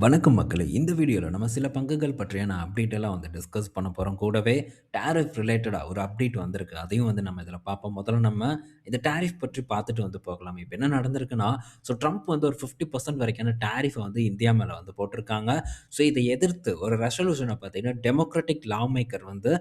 வணக்கம் மக்களே! இந்த வீடியோவில் நம்ம சில பங்குகள் பற்றியான அப்டேட்டெல்லாம் வந்து டிஸ்கஸ் பண்ண போகிறோம் கூடவே டேரிஃப் ரிலேட்டடாக ஒரு அப்டேட் வந்திருக்கு. அதையும் வந்து நம்ம இதில் பார்ப்போம். முதல்ல நம்ம இந்த டேரிஃப் பற்றி பார்த்துட்டு வந்து போகலாம். இப்போ என்ன நடந்திருக்குன்னா, ஸோ ட்ரம்ப் வந்து ஒரு 50% வரைக்கான டேரிஃபை வந்து இந்தியா மேலே வந்து போட்டிருக்காங்க. ஸோ இதை எதிர்த்து ஒரு ரெசல்யூஷனை பார்த்தீங்கன்னா, டெமோக்ராட்டிக் லா மேக்கர் வந்து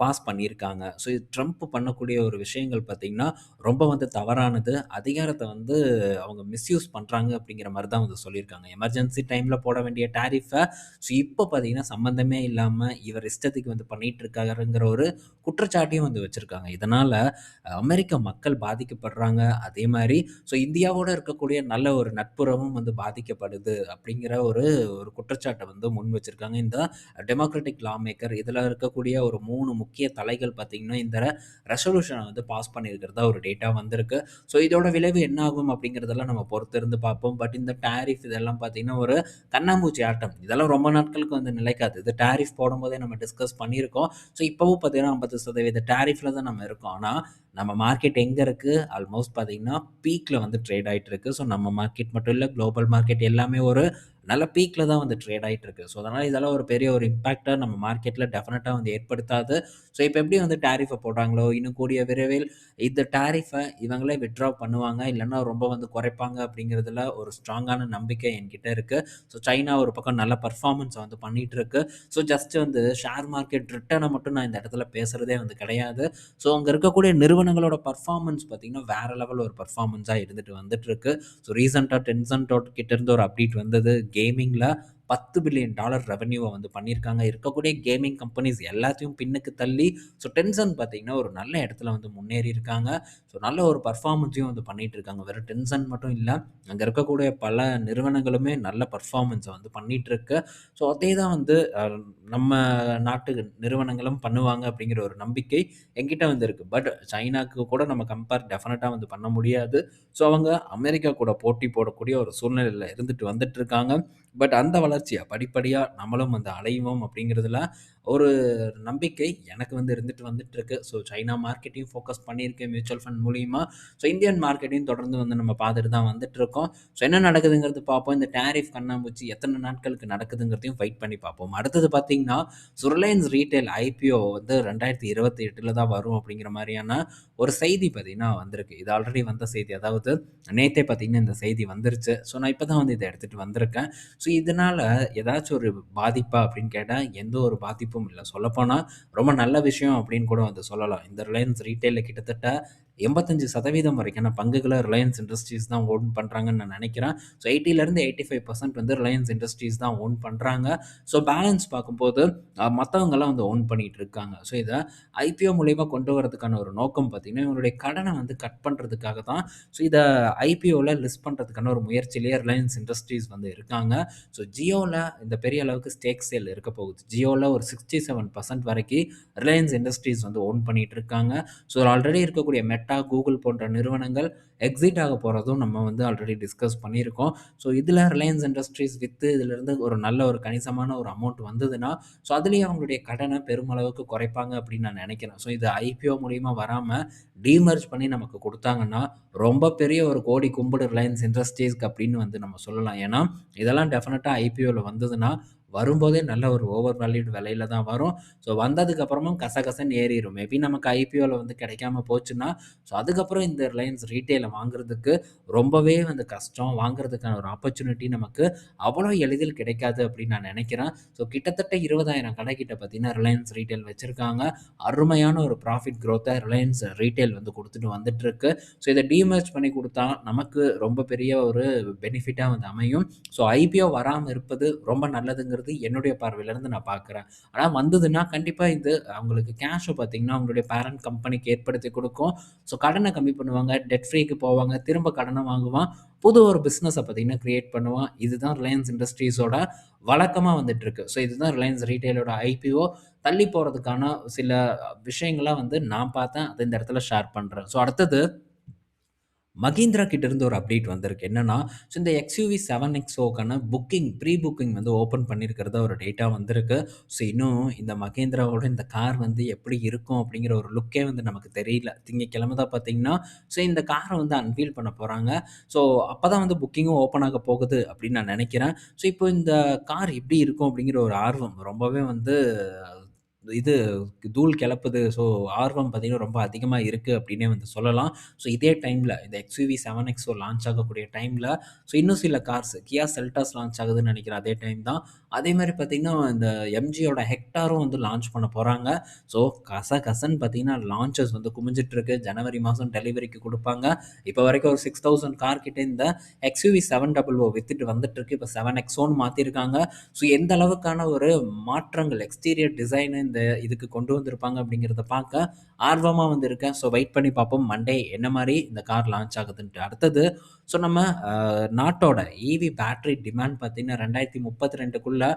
பாஸ் பண்ணியிருக்காங்க. ஸோ இது ட்ரம்ப் பண்ணக்கூடிய ஒரு விஷயங்கள் பார்த்தீங்கன்னா, ரொம்ப வந்து தவறானது. அதிகாரத்தை வந்து அவங்க மிஸ்யூஸ் பண்ணுறாங்க அப்படிங்கிற மாதிரி தான் வந்து சொல்லியிருக்காங்க. எமர்ஜென்சி டைமில் போட வேண்டிய டேரிஃபை ஸோ இப்போ பார்த்தீங்கன்னா, சம்மந்தமே இல்லாமல் இவர் இஷ்டத்துக்கு வந்து பண்ணிகிட்டு இருக்காருங்கிற ஒரு குற்றச்சாட்டையும் வந்து வச்சுருக்காங்க இதனால் அமெரிக்க மக்கள் பாதி பாதிக்கப்படுறாங்க. அதே மாதிரி ஸோ இந்தியாவோட இருக்கக்கூடிய நல்ல ஒரு நட்புறவும் வந்து பாதிக்கப்படுது அப்படிங்கிற ஒரு ஒரு குற்றச்சாட்டை வந்து முன் வச்சிருக்காங்க. இந்த டெமோக்ராட்டிக் லா மேக்கர் இதில் இருக்கக்கூடிய ஒரு மூணு முக்கிய தலைகள் பார்த்தீங்கன்னா, இந்த ரெசல்யூஷனை வந்து பாஸ் பண்ணியிருக்கிறதா ஒரு டேட்டா வந்திருக்கு. ஸோ இதோட விளைவு என்ன ஆகும் அப்படிங்கிறதெல்லாம் நம்ம பொறுத்திருந்து பார்ப்போம். பட் இந்த டேரிஃப் இதெல்லாம் பார்த்தீங்கன்னா, ஒரு கண்ணாமூச்சி ஆட்டம். இதெல்லாம் ரொம்ப நாட்களுக்கு வந்து நிலைக்காது. இது டேரிஃப் போடும்போதே நம்ம டிஸ்கஸ் பண்ணியிருக்கோம். ஸோ இப்போவும் பார்த்தீங்கன்னா, ஐம்பது சதவீத டேரிஃபில் தான் நம்ம இருக்கோம். ஆனால் நம்ம மார்க்கெட் எங்கே இருக்குது இருக்கு? ஆல்மோஸ்ட் பார்த்தீங்கன்னா, பீக்ல வந்து ட்ரேட் ஆயிட்டு இருக்கு. ஸோ நம்ம மார்க்கெட் மட்டும் இல்ல, குளோபல் மார்க்கெட் எல்லாமே ஒரு நல்ல பீக்கில் தான் வந்து ட்ரேட் ஆகிட்டு இருக்கு. ஸோ அதனால் இதெல்லாம் ஒரு பெரிய ஒரு இம்பாக்டாக நம்ம மார்க்கெட்டில் டெஃபினட்டாக வந்து ஏற்படுத்தாது. ஸோ இப்போ எப்படி வந்து டேரிஃபை போடுறாங்களோ, இன்னும் கூடிய விரைவில் இந்த டேரிஃபை இவங்களே வித்ட்ரா பண்ணுவாங்க. இல்லைன்னா ரொம்ப வந்து குறைப்பாங்க அப்படிங்கிறதுல ஒரு ஸ்ட்ராங்கான நம்பிக்கை என்கிட்ட இருக்குது ஸோ சைனா ஒரு பக்கம் நல்ல பர்ஃபார்மன்ஸை வந்து பண்ணிகிட்டு இருக்கு. ஸோ ஜஸ்ட் வந்து ஷேர் மார்க்கெட் ரிட்டனை மட்டும் நான் இந்த இடத்துல பேசுகிறதே வந்து கிடையாது. ஸோ அங்கே இருக்கக்கூடிய நிறுவனங்களோட பர்ஃபார்மன்ஸ் பார்த்தீங்கன்னா, வேற லெவல் ஒரு பர்ஃபார்மன்ஸாக இருந்துட்டு வந்துட்டு இருக்கு. ஸோ ரீசெண்டாக டென்சன் கிட்ட கிட்டேருந்து ஒரு அப்டேட் வந்தது. கேமிங்ல பத்து பில்லியன் டாலர் ரெவன்யூவை வந்து பண்ணியிருக்காங்க. இருக்கக்கூடிய கேமிங் கம்பெனிஸ் எல்லாத்தையும் பின்னுக்கு தள்ளி ஸோ டென்சன் பார்த்தீங்கன்னா, ஒரு நல்ல இடத்துல வந்து முன்னேறி இருக்காங்க. ஸோ நல்ல ஒரு பர்ஃபார்மன்ஸையும் வந்து பண்ணிட்டு இருக்காங்க. வெறும் டென்சன் மட்டும் இல்லை அங்கே இருக்கக்கூடிய பல நிறுவனங்களுமே நல்ல பர்ஃபார்மன்ஸை வந்து பண்ணிட்டு இருக்கு. ஸோ அதே தான் வந்து நம்ம நாட்டு நிறுவனங்களும் பண்ணுவாங்க அப்படிங்கிற ஒரு நம்பிக்கை எங்கிட்ட வந்து இருக்கு. பட் சைனாக்கு கூட நம்ம கம்பேர் டெஃபினட்டாக வந்து பண்ண முடியாது. ஸோ அவங்க அமெரிக்கா கூட போட்டி போடக்கூடிய ஒரு சூழ்நிலையில் இருந்துட்டு வந்துட்டு இருக்காங்க. பட் அந்த வளர்ச்சியை? படிப்படியாக நம்மளும் வந்து அலைவோம் அப்படிங்கிறதுல ஒரு நம்பிக்கை எனக்கு வந்து இருந்துட்டு வந்துட்டு இருக்கு. ஸோ சைனா மார்க்கெட்டையும் ஃபோக்கஸ் பண்ணியிருக்கேன் மியூச்சுவல் ஃபண்ட் மூலியமாக ஸோ இந்தியன் மார்க்கெட்டையும் தொடர்ந்து வந்து நம்ம பார்த்துட்டு தான் வந்துட்டு இருக்கோம். ஸோ என்ன நடக்குதுங்கிறது பார்ப்போம். இந்த டேரிஃப் கண்ணாமூச்சி எத்தனை நாட்களுக்கு நடக்குதுங்கிறதையும் ஃபைட் பண்ணி பார்ப்போம். அடுத்தது பார்த்தீங்கன்னா, ஸோ ரிலையன்ஸ் ஐபிஓ வந்து 2028ல தான் வரும் அப்படிங்கிற மாதிரியான ஒரு செய்தி பார்த்தீங்கன்னா வந்திருக்கு. இது ஆல்ரெடி வந்த செய்தி. அதாவது நேத்தே பார்த்தீங்கன்னா, இந்த செய்தி வந்துருச்சு. ஸோ நான் இப்போ தான் வந்து இதை எடுத்துட்டு வந்திருக்கேன். ஸோ இதனால் ஏதாச்சும் ஒரு பாதிப்பா அப்படின்னு கேட்டால் எந்த ஒரு பாதிப்பும் பாதிப்பும் இல்லை சொல்லப்போனால் ரொம்ப நல்ல விஷயம் அப்படின்னு கூட வந்து சொல்லலாம். இந்த ரிலையன்ஸ் ரீட்டெயில்ல கிட்டத்தட்ட 85% வரைக்கான பங்குகளை ரிலையன்ஸ் இண்டஸ்ட்ரீஸ் தான் ஓன் பண்ணுறாங்கன்னு நான் நினைக்கிறேன் ஸோ 80லருந்து 85% வந்து ரிலையன்ஸ் இண்டஸ்ட்ரீஸ் தான் ஓன் பண்ணுறாங்க ஸோ பேலன்ஸ் பார்க்கும்போது மற்றவங்கெல்லாம் வந்து ஓன் பண்ணிகிட்டு இருக்காங்க. ஸோ இதை ஐபிஓ மூலயமா கொண்டு வரதுக்கான ஒரு நோக்கம் பார்த்தீங்கன்னா, இவங்களுடைய கடனை வந்து கட் பண்ணுறதுக்காக தான். ஸோ இதை ஐபிஓவில் லிஸ்ட் பண்ணுறதுக்கான ஒரு முயற்சியிலேயே ரிலையன்ஸ் இண்டஸ்ட்ரீஸ் வந்து இருக்காங்க. ஸோ ஜியோவில் இந்த பெரிய அளவுக்கு ஸ்டேக் சேல் இருக்க போகுது. ஜியோவில் ஒரு 67% வரைக்கி ரிலையன்ஸ் இண்டஸ்ட்ரீஸ் வந்து ஓன் பண்ணிகிட்டு இருக்காங்க. ஸோ ஆல்ரெடி இருக்கக்கூடிய மெட் மெட்டா, கூகுள் போன்ற நிறுவனங்கள் எக்ஸிட் ஆக போகிறதும் நம்ம வந்து ஆல்ரெடி டிஸ்கஸ் பண்ணியிருக்கோம். ஸோ இதில் ரிலையன்ஸ் இண்டஸ்ட்ரீஸ் வித்து இதிலிருந்து ஒரு நல்ல ஒரு கணிசமான ஒரு அமௌண்ட் வந்ததுன்னா, ஸோ அதுலேயே அவங்களுடைய கடனை பெருமளவுக்கு குறைப்பாங்க அப்படின்னு நான் நினைக்கிறேன் ஸோ இது ஐபிஓ மூலிமா வராமல் டீமெர்ஜ் பண்ணி நமக்கு கொடுத்தாங்கன்னா ரொம்ப பெரிய ஒரு கோடி கும்பிடு ரிலையன்ஸ் இண்டஸ்ட்ரீஸ்க்கு அப்படின்னு வந்து நம்ம சொல்லலாம். ஏன்னா, இதெல்லாம் டெஃபினட்டாக ஐபிஓவில் வந்ததுன்னா, வரும்போதே நல்ல ஒரு ஓவர் வேல்யூட் விலையில தான் வரும். ஸோ வந்ததுக்கப்புறமும் கசகசன்னு ஏறிடும் மேபி நமக்கு ஐபிஓவில் வந்து கிடைக்காம போச்சுன்னா, ஸோ அதுக்கப்புறம் இந்த ரிலையன்ஸ் ரீட்டெயில வாங்குறதுக்கு ரொம்பவே வந்து கஷ்டம். வாங்குறதுக்கான ஒரு ஆப்பர்ச்சுனிட்டி நமக்கு அவ்வளோ எளிதில் கிடைக்காது அப்படின்னு நான் நினைக்கிறேன் ஸோ கிட்டத்தட்ட 20,000 கடைக்கிட்ட பார்த்தீங்கன்னா, ரிலையன்ஸ் ரீட்டைல் வச்சுருக்காங்க அருமையான ஒரு ப்ராஃபிட் க்ரோத்தை ரிலையன்ஸ் ரீட்டைல் வந்து கொடுத்துட்டு வந்துட்டுருக்கு ஸோ இதை டீமெர்ஜ் பண்ணி கொடுத்தா நமக்கு ரொம்ப பெரிய ஒரு பெனிஃபிட்டாக வந்து அமையும். ஸோ ஐபிஓ வராமல் இருப்பது ரொம்ப நல்லதுங்கிறது என்னுடைய பார்வையிலேருந்து நான் பார்க்குறேன். ஆனால் வந்ததுன்னா கண்டிப்பாக இது அவங்களுக்கு கேஷோ பார்த்தீங்கன்னா, அவங்களுடைய பேரண்ட் கம்பெனிக்கு ஏற்படுத்தி கொடுக்கும் ஸோ கடனை கம்மி பண்ணுவாங்க. டெட் ஃப்ரீக்கு போவாங்க. திரும்ப கடனை வாங்குவான். புது ஒரு பிஸ்னஸை பார்த்தீங்கன்னா, கிரியேட் பண்ணுவான். இதுதான் ரிலையன்ஸ் இண்டஸ்ட்ரீஸோட வழக்கமாக வந்துட்டு இருக்கு. ஸோ இதுதான் ரிலையன்ஸ் ரீட்டைலோட ஐபிஓ தள்ளி போகிறதுக்கான சில விஷயங்களாக வந்து நான் பார்த்தேன். அதை இந்த இடத்துல ஷேர் பண்ணுறேன் ஸோ அடுத்தது மகீந்திரா கிட்டேருந்து ஒரு அப்டேட் வந்திருக்கு. என்னென்னா ஸோ இந்த எக்ஸ்யூவி செவன் 7எக்ஸோக்கான புக்கிங் ப்ரீ புக்கிங் வந்து ஓப்பன் பண்ணியிருக்கிறதா ஒரு டேட்டா வந்திருக்கு. ஸோ இன்னும் இந்த மகேந்திராவோட இந்த கார் வந்து எப்படி இருக்கும் அப்படிங்கிற ஒரு லுக்கே வந்து நமக்கு தெரியல. திங்கக்கிழமை தான் பார்த்தீங்கன்னா, ஸோ இந்த காரை வந்து அன்வீல் பண்ண போகிறாங்க ஸோ அப்போ தான் வந்து புக்கிங்கும் ஓப்பன் ஆக போகுது அப்படின்னு நான் நினைக்கிறேன் ஸோ இப்போ இந்த கார் எப்படி இருக்கும் அப்படிங்கிற ஒரு ஆர்வம் ரொம்பவே வந்து இது தூள் கிளப்புது. ஸோ ஆர்வம் பார்த்தீங்கன்னா, ரொம்ப அதிகமாக இருக்குது அப்படின்னே வந்து சொல்லலாம். ஸோ இதே டைமில் இந்த எக்ஸ்யூவி செவன் எக்ஸோ லான்ச் ஆகக்கூடிய டைமில் ஸோ இன்னும் சில கார்ஸ் கியா செல்டாஸ் லான்ச் ஆகுதுன்னு நினைக்கிறேன் அதே டைம் தான். அதே மாதிரி பார்த்தீங்கன்னா, இந்த எம்ஜியோட ஹெக்டாரும் வந்து லான்ச் பண்ண போகிறாங்க ஸோ கச கசன்னு பார்த்தீங்கன்னா, லான்ச்சஸ் வந்து குமிஞ்சிட்ருக்கு ஜனவரி மாதம் டெலிவரிக்கு கொடுப்பாங்க இப்போ வரைக்கும் ஒரு 6000 கார் கிட்டே இந்த எக்ஸ்யூவி 700 வித்துட்டு வந்துட்டுருக்கு. இப்போ செவன் எக்ஸோன்னு மாற்றிருக்காங்க ஸோ எந்த அளவுக்கான ஒரு மாற்றங்கள் எக்ஸ்டீரியர் டிசைனு இந்த இதுக்கு கொண்டு வந்திருப்பாங்க அப்படிங்கிறத பார்க்க ஆர்வமாக வந்து இருக்கேன். ஸோ வெயிட் பண்ணி பார்ப்போம். மண்டே என்ன மாதிரி இந்த கார் லான்ச் ஆகுதுன்ட்டு. அடுத்தது ஸோ நம்ம நாட்டோட ஈவி பேட்டரி டிமாண்ட் பார்த்தீங்கன்னா, ரெண்டாயிரத்தி முப்பத்தி ரெண்டுக்குள்ளே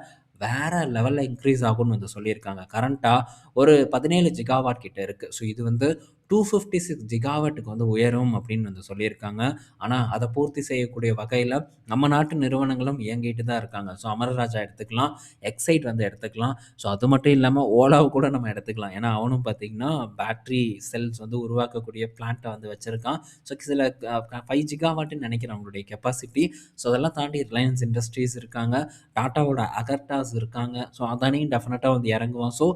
வேறு லெவலில் இன்க்ரீஸ் ஆகும்னு வந்து சொல்லியிருக்காங்க. கரண்ட்டாக ஒரு 17 ஜிகாவாட் கிட்ட இருக்குது ஸோ இது வந்து டூ ஃபிஃப்டி சிக்ஸ் ஜிகாவட்டுக்கு வந்து உயரும் அப்படின்னு வந்து சொல்லியிருக்காங்க. ஆனால் அதை பூர்த்தி செய்யக்கூடிய வகையில் நம்ம நாட்டு நிறுவனங்களும் இயங்கிட்டு தான் இருக்காங்க. ஸோ அமரராஜா எடுத்துக்கலாம், எக்ஸைட் வந்து எடுத்துக்கலாம். ஸோ அது மட்டும் இல்லாமல் ஓலாவு கூட நம்ம எடுத்துக்கலாம். ஏன்னா, அவனும் பார்த்தீங்கன்னா, பேட்ரி செல்ஸ் வந்து உருவாக்கக்கூடிய பிளான்ட்டை வந்து வச்சுருக்கான் ஸோ சில ஃபைவ் ஜிகாவாட்டுன்னு நினைக்கிறேன் அவங்களுடைய கெப்பாசிட்டி. ஸோ அதெல்லாம் தாண்டி ரிலையன்ஸ் இண்டஸ்ட்ரீஸ் இருக்காங்க. டாட்டாவோட அகர்டாஸ் இருக்காங்க. ஸோ அதானே டெஃபினட்டாக வந்து இறங்குவான். ஸோ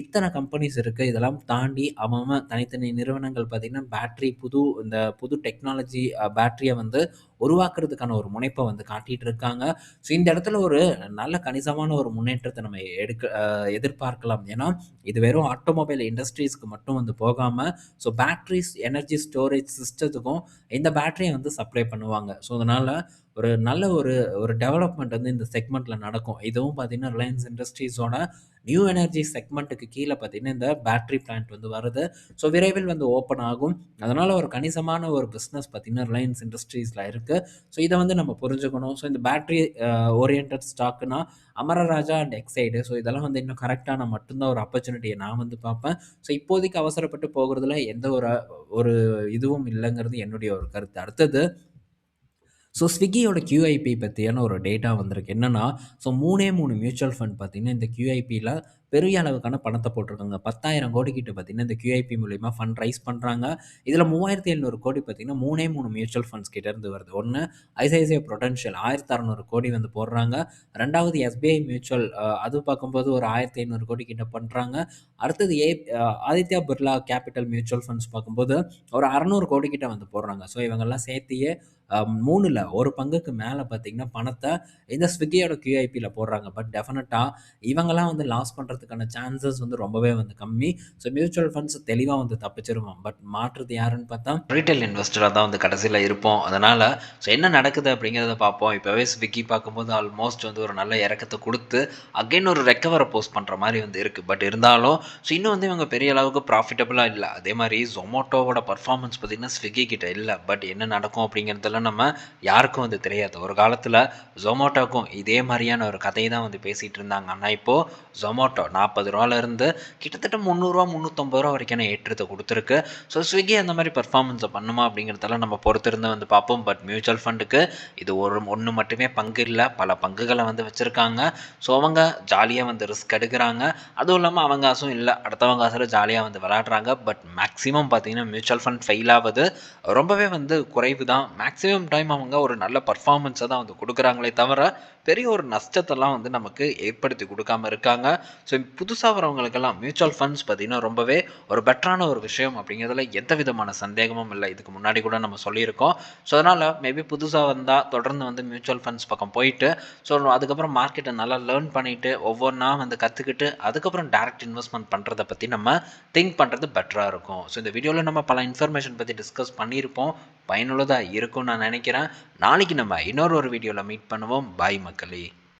இத்தனை கம்பெனிஸ் இருக்குது இதெல்லாம் தாண்டி அவன் அவன் தனித்தனி நிறுவனங்கள் பார்த்தீங்கன்னா, பேட்ரி புது இந்த புது டெக்னாலஜி பேட்ரியை வந்து உருவாக்குறதுக்கான ஒரு முனைப்பை வந்து காட்டிகிட்டு இருக்காங்க. ஸோ இந்த இடத்துல ஒரு நல்ல கணிசமான ஒரு முன்னேற்றத்தை நம்ம எடுக்க எதிர்பார்க்கலாம். ஏன்னா, இது வெறும் ஆட்டோமொபைல் இண்டஸ்ட்ரீஸ்க்கு மட்டும் வந்து போகாமல் ஸோ பேட்ரிஸ் எனர்ஜி ஸ்டோரேஜ் சிஸ்டத்துக்கும் இந்த பேட்டரியை வந்து சப்ளை பண்ணுவாங்க. ஸோ அதனால் ஒரு நல்ல ஒரு ஒரு டெவலப்மெண்ட் வந்து இந்த செக்மெண்ட்டில் நடக்கும். இதுவும் பார்த்தீங்கன்னா, ரிலையன்ஸ் இண்டஸ்ட்ரீஸோட நியூ எனர்ஜி செக்மெண்ட்டுக்கு கீழே பார்த்தீங்கன்னா, இந்த பேட்டரி பிளான்ட் வந்து வருது. ஸோ விரைவில் வந்து ஓப்பன் ஆகும். அதனால் ஒரு கணிசமான ஒரு பிஸ்னஸ் பார்த்தீங்கன்னா, ரிலையன்ஸ் இண்டஸ்ட்ரீஸில் இருக்குது ஸோ இதை வந்து நம்ம புரிஞ்சுக்கணும். ஸோ இந்த பேட்டரி ஓரியன்ட் ஸ்டாக்குனா அமரராஜா அண்ட் எக்ஸைடு. ஸோ இதெல்லாம் வந்து இன்னும் கரெக்டான மட்டும்தான் ஒரு ஆப்பர்ச்சுனிட்டியை நான் வந்து பார்ப்பேன். ஸோ இப்போதைக்கு அவசரப்பட்டு போகிறதுல எந்த ஒரு ஒரு இதுவும் இல்லைங்கிறது என்னுடைய ஒரு கருத்து. அடுத்தது ஸோ ஸ்விக்கியோட கியூஐபி பற்றியான ஒரு டேட்டா வந்திருக்கு. என்னென்னா ஸோ 3ஏ 3 மியூச்சுவல் ஃபண்ட் பார்த்தீங்கன்னா, இந்த கியூஐபியில் பெரிய அளவுக்கான பணத்தை போட்டிருக்காங்க. 10,000 கோடி கிட்ட பார்த்தீங்கன்னா, இந்த கியூஐபி மூலிமா ஃபண்ட் ரைஸ் பண்ணுறாங்க இதில் மூவாயிரத்தி எழுநூறு கோடி பார்த்தீங்கன்னா, 3ஏ 3 மியூச்சுவல் ஃபண்ட்ஸ் கிட்டேருந்து வருது. ஒன்று ஐசிஐசிஐ பொட்டன்ஷியல் ஆயிரத்தி அறநூறு கோடி வந்து போடுறாங்க. ரெண்டாவது எஸ்பிஐ மியூச்சுவல் அது பார்க்கும்போது ஒரு 1500 கோடி கிட்ட பண்ணுறாங்க அடுத்தது A Aditya Birla capital mutual funds பார்க்கும்போது ஒரு 600 கோடி கிட்ட வந்து போடுறாங்க. ஸோ இவங்கெல்லாம் சேர்த்தியே மூணில் ஒரு பங்குக்கு மேலே பார்த்தீங்கன்னா, பணத்தை இந்த ஸ்விக்கியோட கியூஐபியில் போடுறாங்க. பட் டெஃபினட்டாக இவங்கலாம் வந்து லாஸ் பண்றதுக்கான சான்சஸ் வந்து ரொம்பவே வந்து கம்மி. ஸோ மியூச்சுவல் ஃபண்ட்ஸ் தெளிவாக வந்து தப்பிச்சிருவோம் பட் மாற்றுறது யாருன்னு பார்த்தா ரீட்டைல் இன்வெஸ்டராக தான் வந்து கடைசியில் இருப்போம். அதனால் ஸோ என்ன நடக்குது அப்படிங்கிறத பார்ப்போம். இப்போவே ஸ்விக்கி பார்க்கும்போது ஆல்மோஸ்ட் வந்து ஒரு நல்ல இறக்கத்தை கொடுத்து அகைன் ஒரு ரெக்கவரை போஸ்ட் பண்ணுற மாதிரி வந்து இருக்குது பட் இருந்தாலும் ஸோ இன்னும் வந்து இவங்க பெரிய அளவுக்கு ப்ராஃபிட்டபுளாக இல்லை அதே மாதிரி ஜொமோட்டோவோட பர்ஃபார்மன்ஸ் பார்த்தீங்கன்னா, ஸ்விக்கி கிட்ட இல்லை பட் என்ன நடக்கும் அப்படிங்கிறதெல்லாம் நம்ம யாருக்கும் வந்து தெரியாது. ஒரு காலத்தில் ஜொமோட்டோக்கும் இதே மாதிரியான ஒரு கதையை தான் வந்து பேசிகிட்டு இருந்தாங்க. ஆனால் இப்போது ஜொமோட்டோ ரூ. 40ல இருந்து கிட்டத்தட்ட ரூ. 300 ரூ. 350 வரைக்கான கொடுத்துருக்கு ஸோ ஸ்விக்கி அந்த மாதிரி பர்ஃபார்மன்ஸை பண்ணுமா அப்படிங்கிறதெல்லாம் நம்ம பொறுத்திருந்து வந்து பார்ப்போம். பட் மியூச்சுவல் ஃபண்டுக்கு இது ஒரு ஒன்று மட்டுமே பங்கு இல்லை பல பங்குகளை வந்து வச்சுருக்காங்க ஸோ அவங்க ஜாலியாக வந்து ரிஸ்க் எடுக்கிறாங்க அதுவும் இல்லாமல் அவங்க காசும் இல்லை அடுத்தவங்க காசில் ஜாலியாக வந்து விளாட்றாங்க பட் மேக்ஸிமம் பார்த்திங்கன்னா மியூச்சுவல் ஃபண்ட் ஃபெயில் ஆகுது ரொம்பவே வந்து குறைவு தான். மேக்ஸிமம் டைம் அவங்க ஒரு நல்ல பர்ஃபார்மன்ஸை தான் வந்து கொடுக்குறாங்களே தவிர, பெரிய ஒரு நஷ்டத்தெல்லாம் வந்து நமக்கு ஏற்படுத்தி கொடுக்காம இருக்காங்க. ஸோ புதுசாக வரவங்களுக்கெல்லாம் மியூச்சுவல் ஃபண்ட்ஸ் பார்த்தீங்கன்னா, ரொம்பவே ஒரு பெட்டரான ஒரு விஷயம் அப்படிங்கிறதுல எந்த விதமான சந்தேகமும் இல்லை இதுக்கு முன்னாடி கூட நம்ம சொல்லியிருக்கோம். ஸோ அதனால் மேபி புதுசாக வந்தால் தொடர்ந்து வந்து மியூச்சுவல் ஃபண்ட்ஸ் பக்கம் போயிட்டு, ஸோ அதுக்கப்புறம் மார்க்கெட்டை நல்லா லேர்ன் பண்ணிட்டு, ஒவ்வொன்றா வந்து கற்றுக்கிட்டு அதுக்கப்புறம் டேரக்ட் இன்வெஸ்ட்மெண்ட் பண்ணுறதை பற்றி நம்ம திங்க் பண்ணுறது பெட்டராக இருக்கும். ஸோ இந்த வீடியோவில் நம்ம பல இன்ஃபர்மேஷன் பற்றி டிஸ்கஸ் பண்ணியிருப்போம். பயனுள்ளதாக இருக்கும்னு நான் நினைக்கிறேன் நாளைக்கு நம்ம இன்னொரு ஒரு வீடியோவில் மீட் பண்ணுவோம். பாய் மக்களே!